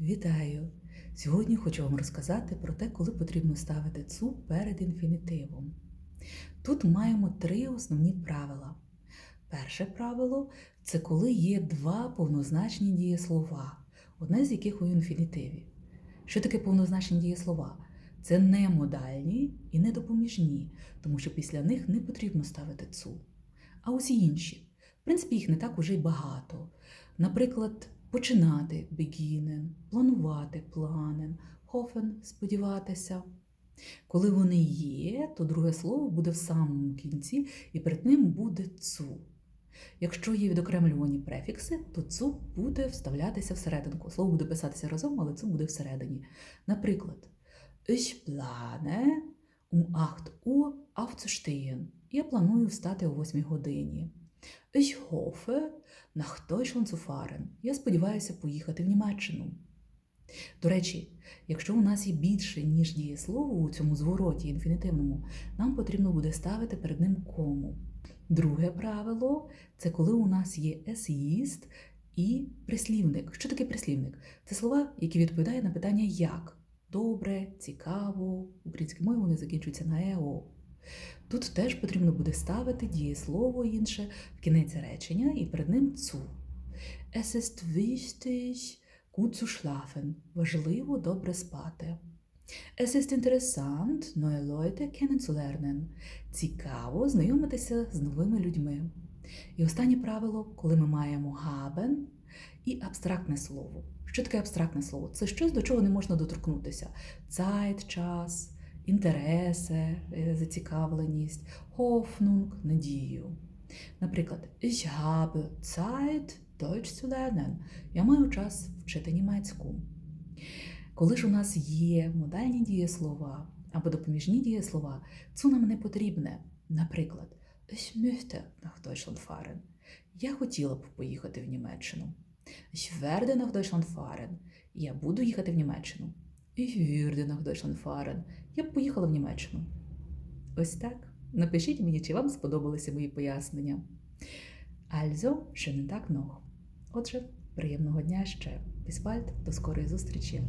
Вітаю! Сьогодні хочу вам розказати про те, коли потрібно ставити цу перед інфінітивом. Тут маємо три основні правила. Перше правило це коли є два повнозначні дієслова, одне з яких у інфінітиві. Що таке повнозначні дієслова? Це не модальні і не допоміжні, тому що після них не потрібно ставити цу. А усі інші. В принципі, їх не так уже й багато. Наприклад, починати beginnen, планувати планен, hoffen – сподіватися. Коли вони є, то друге слово буде в самому кінці, і перед ним буде цу. Якщо є відокремлювані префікси, то цу буде вставлятися всерединку. Слово буде писатися разом, але цу буде всередині. Наприклад, Ich plane um 8 Uhr aufzustehen. Я планую встати о 8 годині. Ich hoffe, nach Deutschland zu fahren. Я сподіваюся поїхати в Німеччину. До речі, якщо у нас є більше, ніж дієслово у цьому звороті інфінітивному, нам потрібно буде ставити перед ним кому. Друге правило це коли у нас є есіїст і прислівник. Що таке прислівник? Це слова, які відповідають на питання як. Добре, цікаво, українською мовою вони закінчуються на ео. Тут теж потрібно буде ставити дієслово інше в кінець речення і перед ним цу. Es ist wichtig, gut zu schlafen. Важливо добре спати. Es ist interessant, neue Leute kennenzulernen. Цікаво знайомитися з новими людьми. І останнє правило, коли ми маємо haben і абстрактне слово. Що таке абстрактне слово? Це щось, до чого не можна доторкнутися. Zeit, час, інтереси, е, зацікавленість, Hoffnung – надію. Наприклад, ich habe Zeit, Deutsch zu lernen. Я маю час вчити німецьку. Коли ж у нас є модальні дієслова або допоміжні дієслова, цу нам не потрібне. Наприклад, ich möchte nach Deutschland fahren. Я хотіла б поїхати в Німеччину. Ich werde nach Deutschland fahren. Я буду їхати в Німеччину. Würde nach Deutschland. Я б поїхала в Німеччину. Ось так. Напишіть мені, чи вам сподобалися мої пояснення. Also, schönen Tag noch. Отже, приємного дня ще. Bis до скорої зустрічі.